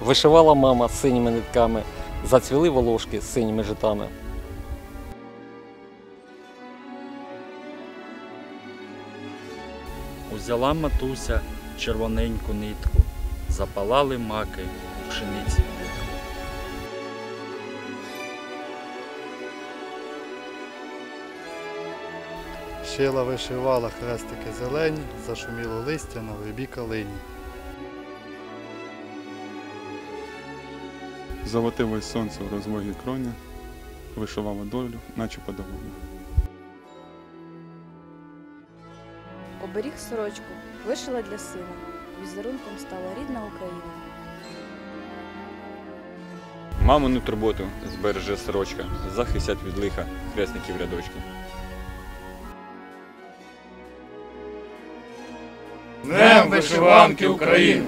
Вишивала мама з синіми нитками, зацвіли волошки з синіми житами. Узяла матуся червоненьку нитку, запалали маки у пшениці. Шила вишивала хрестики зелені, зашуміло листя на вербі калині. Золотилось сонце у розлогій кроні, вишивало долю, наче подарунок. Оберіг сорочку, вишила для сина. Візерунком стала рідна Україна. Мамину турботу збереже сорочка, захистять від лиха хресників рядочки. Днем вишиванки України!